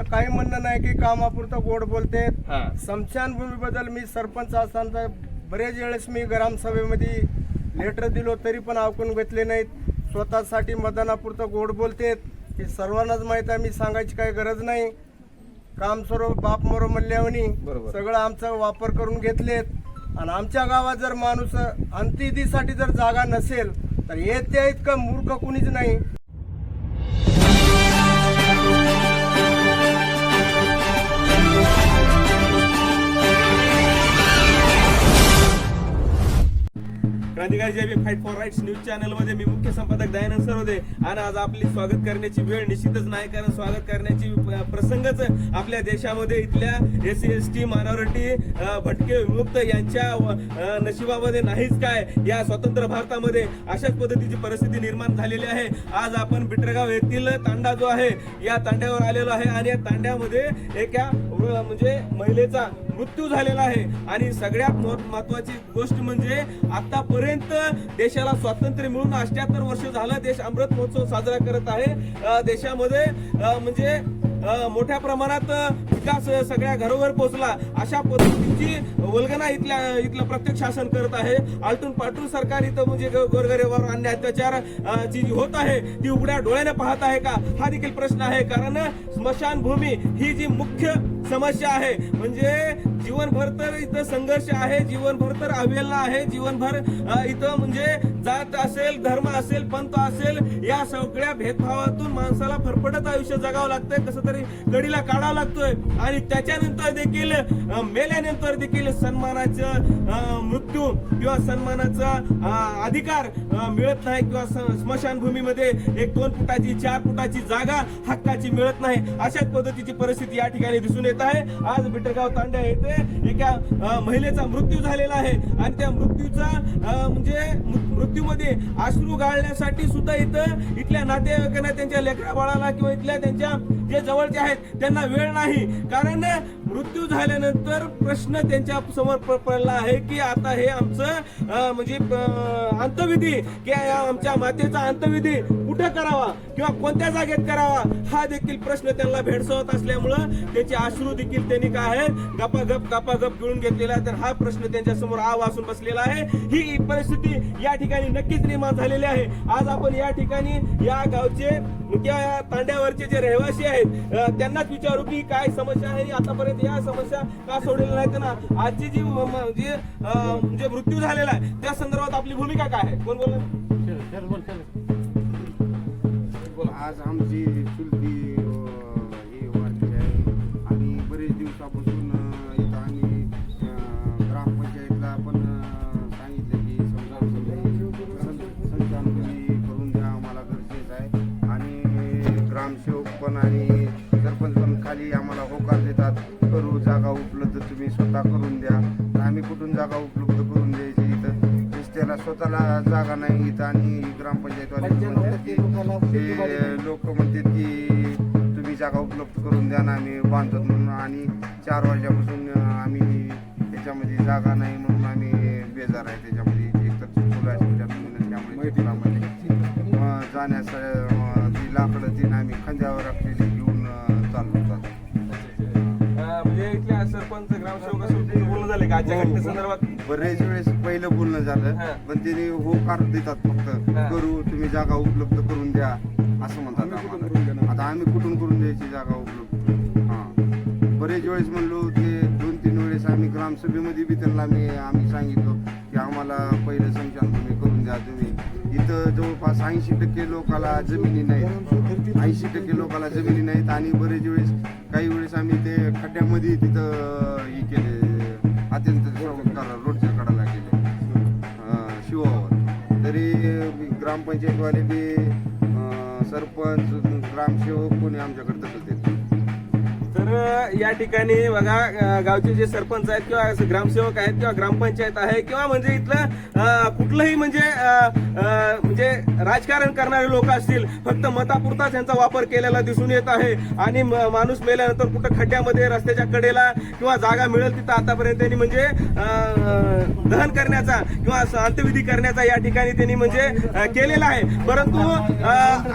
आमचं काही म्हणणं नाही की कामापुरतं गोड बोलते. हा. स्मशानभूमीबद्दल मी सरपंच असताना बरेच वेळेस मी ग्रामसभेमध्ये लेटर दिलो तरी पण ऐकून घेतले नाहीत. स्वतःसाठी मतदानापुरतं गोड बोलतेत हे सर्वांनाच माहीत आहे मी सांगायची काही गरज नाही. काम सर्व बाप मरो मल्ल्यावनी बरोबर. सगळं आमचा वापर करून घेतलेत. आणि आमच्या गावात जर माणूस अंत्यविधीसाठी जर जागा नसेल तर येत्या इतकं मूर्ख कुणीच नाही. क्रांतिकारी Jai fight for rights news चॅनलमध्ये मी मुख्य संपादक दयानंद सर होते. आणि आज आपली स्वागत करण्याची वेळ निश्चितच नाही कारण स्वागत करण्याची प्रसंगच आपल्या देशामध्ये इथल्या S C S T minority भटके विमुक्त यांच्या नशिबामध्ये नाहीच काय या स्वतंत्र भारतामध्ये अशाच पद्धतीची परिस्थिती निर्माण झालेली आहे. आज आपण बिटरगाव येथील तांडा जो आहे या तांड्यावर आलेलो आहे. आणि या तांड्यामध्ये एका म्हणजे महिलेचा मृत्यू झालेला आहे. आणि सगळ्यात महत्- महत्वाची गोष्ट म्हणजे आतापर्यंत देशाला स्वातंत्र्य मिळून अष्ट्याहत्तर वर्ष झालं देश अमृत महोत्सव साजरा करत आहे. देशामध्ये म्हणजे मोठ्या प्रमाणात विकास सगळ्या घरोघर पोहोचला. अशा पद्धतीची वल्गना इथल्या इथलं प्रत्येक शासन करत आहे. आलटून पालटून सरकार इथं म्हणजे गोरगरेवर अन्य अत्याचार जी जी होत आहे ती उघड्या डोळ्याने पाहत आहे का? हा देखील प्रश्न आहे. कारण स्मशानभूमी ही जी मुख्य समस्या आहे. म्हणजे जीवनभर तर इथं संघर्ष आहे जीवनभर तर अवेलना आहे जीवनभर इथं म्हणजे जात असेल धर्म असेल पंथ असेल या सगळ्या भेदभावातून माणसाला फरफटत आयुष्य जगावं लागतंय कसं तरी गडीला काढावं लागतोय. आणि त्याच्यानंतर देखील मेल्यानंतर देखील सन्मानाचं मृत्यू किंवा सन्मानाचा अधिकार मिळत नाही किंवा स्मशानभूमीमध्ये एक दोन फुटाची चार फुटाची जागा हक्काची मिळत नाही. अशाच पद्धतीची परिस्थिती या ठिकाणी दिसून येत आहे. आज बिटरगाव तांड्या येथे एका महिलेचा मृत्यू झालेला आहे. आणि त्या मृत्यूचा म्हणजे मृत्यूमध्ये अश्रू गाळण्यासाठी सुद्धा इथं इथल्या नातेवाईकांना त्यांच्या लेकरा बाळाला किंवा इथल्या त्यांच्या जे जवळचे आहेत त्यांना वेळ नाही. कारण मृत्यू झाल्यानंतर प्रश्न त्यांच्यासमोर पडला आहे की आता हे आमचं म्हणजे अंतविधी की या आमच्या मातेचा अंतविधी कुठे करावा किंवा कोणत्या जागेत करावा हा देखील प्रश्न त्यांना भेडसावत असल्यामुळं त्याचे अश्रू देखील त्यांनी काय आहे गपागप गपागप गिळून घेतलेला आहे. तर हा प्रश्न त्यांच्यासमोर आव असून बसलेला आहे. ही परिस्थिती या ठिकाणी नक्कीच निर्माण झालेली आहे. आज आपण या ठिकाणी या गावचे किंवा या तांड्यावरचे जे रहिवासी आहेत त्यांनाच विचारू की काय समस्या आहे. आणि आतापर्यंत या समस्या का सोडलेल्या नाहीत ना? आजची जी म्हणजे मृत्यू झालेला आहे त्या संदर्भात आपली भूमिका काय आहे? कोण बोल आज आमची चुलती हे ही आहे. आणि बरेच दिवसापासून इथं आम्ही ग्रामपंचायतला पण सांगितलं की समजा संचालनी करून द्या आम्हाला गरजेचं आहे. आणि ग्रामसेवक पण आणि सरपंच पण खाली आम्हाला होकार देतात. करू जागा उपलब्ध तुम्ही स्वतः करून द्या. तर आम्ही कुठून जागा उपलब्ध करून द्यायची इथं? रस्त्याला स्वतःला जागा नाही इथं आणि ग्रामपंचायत करून द्या ना आम्ही बांधतो म्हणून आणि चार वर्षापासून आम्ही त्याच्यामध्ये जागा नाही म्हणून आम्ही बेजार आहे त्याच्यामध्ये. एक तर फुलं त्यामुळे चिखलामध्ये अं, जाण्यास ती लाकडं ती आम्ही खांद्यावर आपली घेऊन अ, म्हणजे इथल्या सरपंच ग्रामसेवक बोलणं झालं का? आजच्या घटने संदर्भात? बरेच वेळेस पहिलं बोलणं झालं हा. पण त्यांनी होकार देतात फक्त. हा. करू तुम्ही जागा उपलब्ध करून द्या असं म्हणतात आम्हाला. आता आम्ही कुठून करून द्यायची जागा हा बरेच वेळेस म्हणलो ते दोन तीन वेळेस आम्ही ग्रामसभेमध्ये बी त्यांना आम्ही आम्ही सांगितलो की आम्हाला पहिलं संचालन तुम्ही करून द्या तुम्ही. इथं जवळपास ऐंशी टक्के लोकाला जमिनी नाहीत. ऐंशी टक्के लोकाला जमिनी नाहीत आणि बरेच वेळेस काही वेळेस आम्ही ते खड्ड्यामध्ये तिथं हे केले अत्यंत करा रोडच्या कडाला गेले. शिवावर. तरी ग्रामपंचायतवाले बी सरपंच ग्रामसेवक कोणी आमच्याकडे तसंच देत तर या ठिकाणी बघा गावचे जे सरपंच आहेत किंवा ग्रामसेवक आहेत किंवा ग्रामपंचायत आहे किंवा म्हणजे इथलं कुठलंही म्हणजे म्हणजे राजकारण करणारे लोक असतील फक्त मतापुरताच यांचा वापर केलेला दिसून येत आहे. आणि माणूस मेल्यानंतर कुठं खड्ड्यामध्ये रस्त्याच्या कडेला किंवा जागा मिळेल तिथं आतापर्यंत त्यांनी म्हणजे दहन करण्याचा किंवा अंत्यविधी करण्याचा या ठिकाणी त्यांनी म्हणजे केलेला आहे. परंतु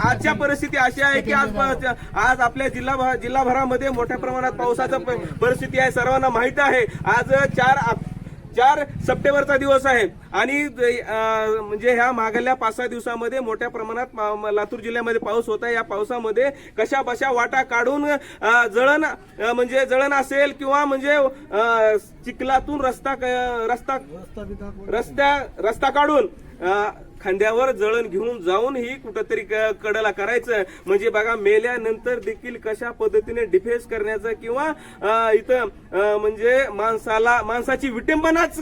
आजच्या परिस्थिती अशी आहे की आज आज आपल्या जिल्हा जिल्हाभरामध्ये मोठ्या प्रमाणात पावसाचं परिस्थिती आहे. सर्वांना माहीत आहे. आज चार चार सप्टेंबरचा दिवस आहे. आणि म्हणजे ह्या मागल्या पाच सहा दिवसामध्ये मोठ्या प्रमाणात लातूर जिल्ह्यामध्ये पाऊस होत या पावसामध्ये कशा बशा वाटा काढून जळण म्हणजे जळण असेल किंवा म्हणजे चिखलातून रस्ता रस्ता रस्त्या रस्ता काढून खांद्यावर जळण घेऊन जाऊनही कुठंतरी क- कडला करायचं. म्हणजे बघा मेल्यानंतर देखील कशा पद्धतीने डिफेन्स करण्याचं किंवा इथं म्हणजे माणसाला माणसाची विटंबनाच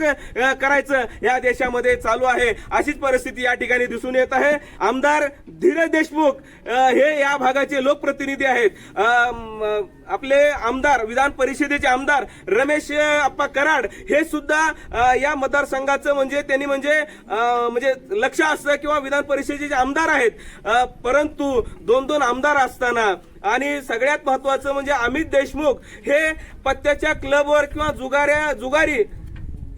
करायचं या देशामध्ये चालू आहे. अशीच परिस्थिती या ठिकाणी दिसून येत आहे. आमदार धीरज देशमुख हे या भागाचे लोकप्रतिनिधी आहेत. आपले आमदार विधान परिषदेचे आमदार रमेश अप्पा कराड हे सुद्धा या मतदारसंघाचं म्हणजे त्यांनी म्हणजे म्हणजे लक्ष असतं किंवा विधान परिषदेचे आमदार आहेत परंतु दोन दोन आमदार असताना आणि सगळ्यात महत्वाचं म्हणजे अमित देशमुख हे पत्त्याच्या क्लबवर किंवा जुगाऱ्या जुगारी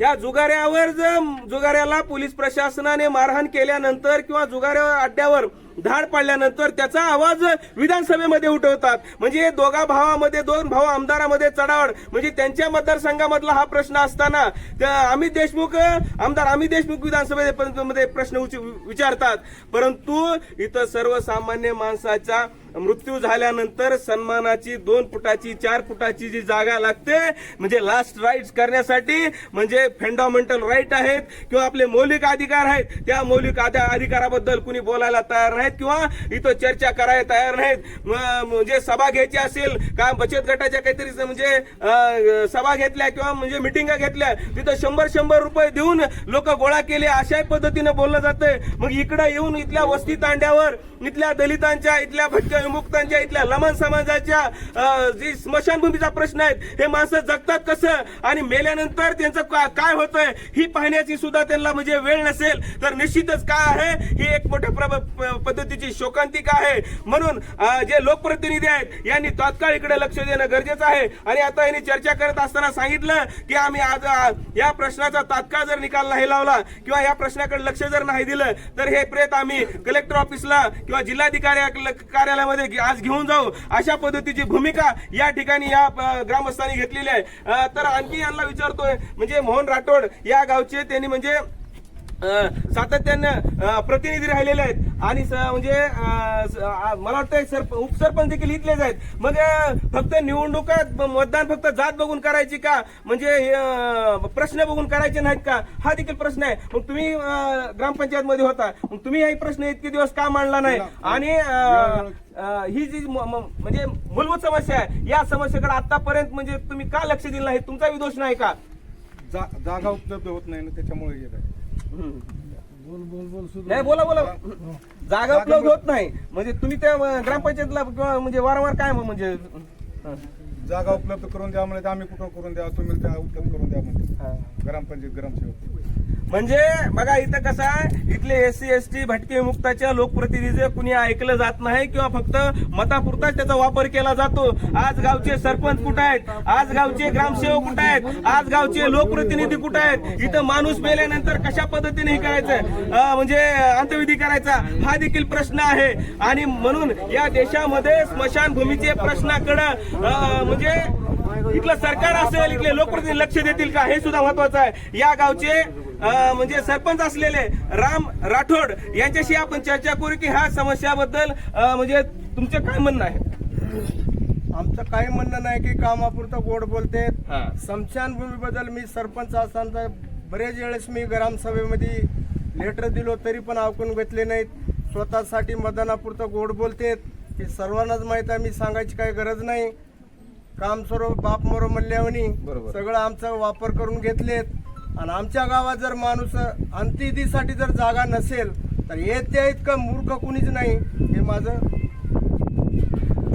या जुगाऱ्यावर जर जुगाऱ्याला पोलीस प्रशासनाने मारहाण केल्यानंतर किंवा जुगाऱ्या अड्ड्यावर धाड पाडल्यानंतर त्याचा आवाज विधानसभेमध्ये उठवतात. म्हणजे हे दोघा भावामध्ये दोन भाऊ आमदारामध्ये चढावड म्हणजे त्यांच्या मतदारसंघामधला हा प्रश्न असताना त्या अमित देशमुख आमदार अमित देशमुख विधानसभेमध्ये प्रश्न उच- विचारतात. परंतु इथं सर्वसामान्य माणसाचा मृत्यू झाल्यानंतर सन्मानाची दोन फुटाची चार फुटाची जी जागा लागते म्हणजे लास्ट राईट्स करण्यासाठी म्हणजे फंडामेंटल राईट आहेत किंवा आपले मौलिक अधिकार आहेत त्या मौलिक अधिकाराबद्दल कुणी बोलायला तयार नाहीत किंवा इथं चर्चा करायला तयार नाहीत. म्हणजे सभा घ्यायची असेल का बचत गटाच्या काहीतरी म्हणजे सभा घेतल्या किंवा म्हणजे मिटिंगा घेतल्या तिथं शंभर शंभर रुपये देऊन लोक गोळा केले अशा पद्धतीने बोललं जातंय. मग इकडे येऊन इथल्या वस्ती तांड्यावर इथल्या दलितांच्या इथल्या भटक्या विमुक्तांच्या इथल्या लमन समाजाच्या जी स्मशानभूमीचा प्रश्न आहे हे माणसं जगतात कसं? आणि मेल्यानंतर त्यांचं का- काय होतंय? ही पाहण्याची सुद्धा त्यांना म्हणजे वेळ नसेल. तर निश्चितच काय आहे? ही एक मोठ्या प्रभ पद्धतीची शोकांतिका आहे? म्हणून जे लोकप्रतिनिधी आहेत यांनी तात्काळ इकडे लक्ष देणं गरजेचं आहे. आणि आता यांनी चर्चा करत असताना सांगितलं की आम्ही आज या प्रश्नाचा तात्काळ जर निकाल नाही लावला किंवा या प्रश्नाकडे लक्ष जर नाही दिलं तर हे प्रेत आम्ही कलेक्टर ऑफिसला किंवा जिल्हाधिकारी कार्यालय घे- आज घेऊन जाऊ अशा पद्धतीची भूमिका या ठिकाणी या ग्रामस्थांनी घेतलेली आहे. तर आणखी यांना विचारतोय म्हणजे मोहन राठोड या गावचे त्यांनी म्हणजे सातत्यानं प्रतिनिधी राहिलेले आहेत. आणि म्हणजे मला वाटतं सरप उपसरपंच देखील इथलेच आहेत. मग फक्त निवडणुकात मतदान फक्त जात बघून करायची का? म्हणजे प्रश्न बघून करायचे नाहीत का? हा देखील प्रश्न आहे. मग तुम्ही ग्रामपंचायत मध्ये होता. मग तुम्ही हा प्रश्न इतके दिवस का मांडला नाही? आणि ही जी म्हणजे मूलभूत समस्या आहे या समस्येकडे आतापर्यंत म्हणजे तुम्ही का लक्ष दिलं नाही? तुमचा विदोष नाही का? जा- जागा उपलब्ध होत नाही ना त्याच्यामुळे नाही बोला बोला. जागा उपलब्ध होत नाही. म्हणजे तुम्ही त्या ग्रामपंचायतला किंवा म्हणजे वारंवार काय म्हणजे. जागा उपलब्ध करून द्या म्हणजे आम्ही कुठं करून द्या तुम्ही त्या उपलब्ध करून द्या म्हणजे. ग्रामपंचायत ग्रामसेवक. म्हणजे बघा इथं कसं आहे इथले एस सी एस टी भटके मुक्ताच्या लोकप्रतिनिधी कुणी ऐकलं जात नाही किंवा फक्त मतापुरताच त्याचा वापर केला जातो. आज गावचे सरपंच कुठे आहेत? आज गावचे ग्रामसेवक कुठे आहेत? आज गावचे लोकप्रतिनिधी कुठे आहेत? इथं माणूस मेल्यानंतर कशा पद्धतीने हे करायचं? म्हणजे अंत्यविधी करायचा हा देखील प्रश्न आहे. आणि म्हणून या देशामध्ये स्मशानभूमीचे प्रश्नाकडं म्हणजे इथलं सरकार असेल इथले लोकप्रतिनिधी लक्ष देतील का? हे सुद्धा महत्वाचं आहे. या गावचे म्हणजे सरपंच असलेले राम राठोड यांच्याशी आपण चर्चा करू की ह्या समस्याबद्दल म्हणजे तुमचं काय म्हणणं आहे? आमचं काही म्हणणं नाही की कामापुरतं गोड बोलते. हा. स्मशानभूमीबद्दल मी सरपंच असताना बरेच वेळेस मी ग्रामसभेमध्ये लेटर दिलो तरी पण ऐकून घेतले नाहीत. स्वतःसाठी मतदानापुरतं गोड बोलतेत की सर्वांनाच माहीत आहे मी सांगायची काही गरज नाही. काम सर्व बाप मोर बरोबर. सगळं आमचा वापर करून घेतलेत. आणि आमच्या गावात जर माणूस अंत्यविधीसाठी जर जागा नसेल तर येत्या इतकं मूर्ख कुणीच नाही. हे माझं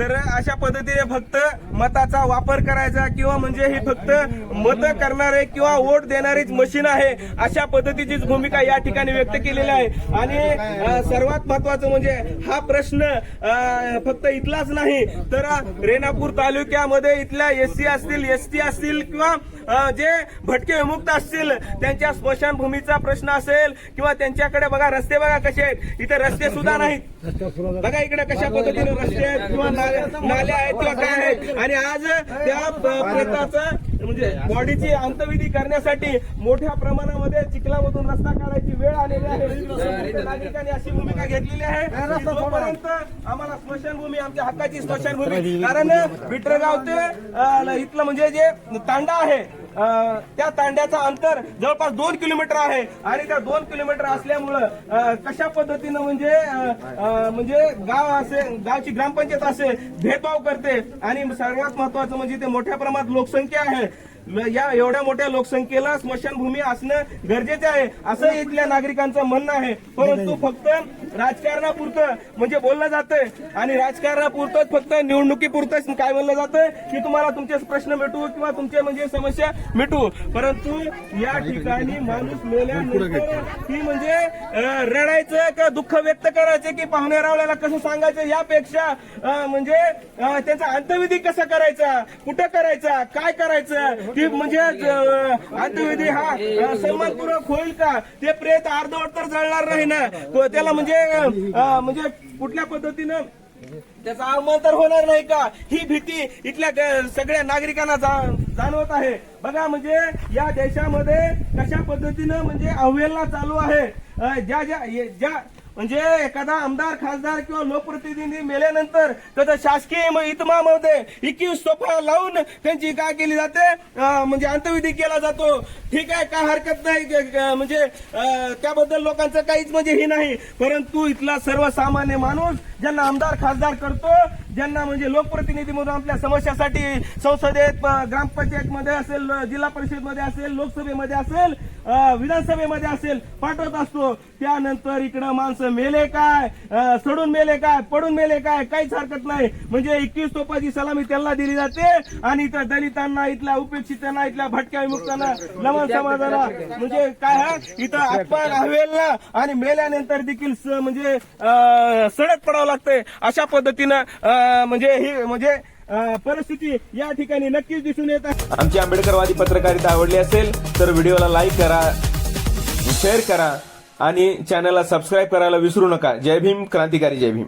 तर अशा पद्धतीने फक्त मताचा वापर करायचा किंवा म्हणजे ही फक्त मत करणारे किंवा वोट देणारीच मशीन आहे अशा पद्धतीचीच भूमिका या ठिकाणी व्यक्त केलेली आहे. आणि सर्वात महत्वाचं म्हणजे हा प्रश्न फक्त इथलाच नाही तर रेणापूर तालुक्यामध्ये इथल्या एस सी असतील एस टी असतील किंवा जे भटके विमुक्त असतील त्यांच्या स्मशानभूमीचा प्रश्न असेल किंवा त्यांच्याकडे बघा रस्ते बघा कसे आहेत. इथे रस्ते सुद्धा नाहीत. बघा इकडे कशा पद्धतीने रस्ते आहेत किंवा नाले आहेत किंवा काय आहेत. आणि आज त्या प- म्हणजे बॉडीची अंतविधी करण्यासाठी मोठ्या प्रमाणामध्ये चिखलामधून रस्ता काढायची वेळ आलेली आहे. नागरिकांनी अशी भूमिका घेतलेली आहे. जोपर्यंत आम्हाला स्मशानभूमी आमच्या हक्काची स्मशानभूमी कारण बिटरगाव ते इथलं म्हणजे जे तांडा आहे त्या तांड्याचं अंतर जवळपास दोन किलोमीटर आहे. आणि त्या दोन किलोमीटर असल्यामुळं कशा पद्धतीनं म्हणजे अं, म्हणजे गाव असे गावची ग्रामपंचायत असे भेदभाव करते. आणि सर्वात महत्वाचं म्हणजे ते मोठ्या प्रमाणात लोकसंख्या आहे. या एवढ्या मोठ्या लोकसंख्येला स्मशानभूमी असणं गरजेचं आहे. असं इथल्या नागरिकांचं म्हणणं आहे. परंतु फक्त राजकारणापुरतं म्हणजे बोललं जातंय. आणि राजकारणापुरतंच फक्त निवडणुकीपुरतंच काय म्हणलं जातंय की तुम्हाला तुमचे प्रश्न मिटू किंवा तुमचे म्हणजे समस्या मिटू. परंतु या ठिकाणी माणूस मेल्यानंतर ही म्हणजे रडायचं का दुःख व्यक्त करायचं की पाहुणे रावल्याला कसं सांगायचं यापेक्षा म्हणजे त्यांचा अंत्यविधी कसा करायचा? कुठं करायचा? काय करायचं? की म्हणजे अंत्यविधी हा सन्मानपूर्वक होईल का? ते प्रेत अर्धवट तर जळणार नाही ना? त्याला म्हणजे म्हणजे कुठल्या पद्धतीनं त्याचा अवमान तर होणार नाही का? ही भीती इथल्या सगळ्या नागरिकांना जा- जाणवत आहे. बघा म्हणजे या देशामध्ये कशा पद्धतीनं म्हणजे अवहेलना चालू आहे. ज्या ज्या ज्या म्हणजे एखादा आमदार खासदार किंवा लोकप्रतिनिधी मेल्यानंतर त्याचा शासकीय इतमामध्ये इकीव सोफा लावून त्यांची काय केली जाते? म्हणजे अंत्यविधी केला जातो. ठीक आहे काय हरकत नाही. म्हणजे त्याबद्दल लोकांचं काहीच म्हणजे हे नाही. परंतु इथला सर्वसामान्य माणूस ज्यांना आमदार खासदार करतो ज्यांना म्हणजे लोकप्रतिनिधी म्हणून आपल्या समस्यासाठी संसदेत ग्रामपंचायत ग्रामपंचायतमध्ये असेल जिल्हा परिषदमध्ये असेल लोकसभेमध्ये असेल विधानसभेमध्ये असेल पाठवत असतो. त्यानंतर इकडं माणसं मेले काय? सडून मेले काय? पडून मेले काय? काहीच हरकत नाही. म्हणजे एकवीस तोपाची सलामी त्यांना दिली जाते आणि इथं दलितांना इथल्या उपेक्षितांना इथल्या भटक्या विमुक्तांना लमन समाजाला म्हणजे काय हा? इथं अपमान हवेलला आणि मेल्यानंतर देखील स- म्हणजे सडक पडावं लागतंय. अशा पद्धतीनं म्हणजे ही म्हणजे परिस्थिती या ठिकाणी नक्कीच दिसून येत आहे. आमची आंबेडकरवादी पत्रकारिता आवडली असेल तर व्हिडिओला लाईक करा शेअर करा आणि चॅनलला सबस्क्राईब करायला विसरू नका. जय भीम क्रांतिकारी जय भीम.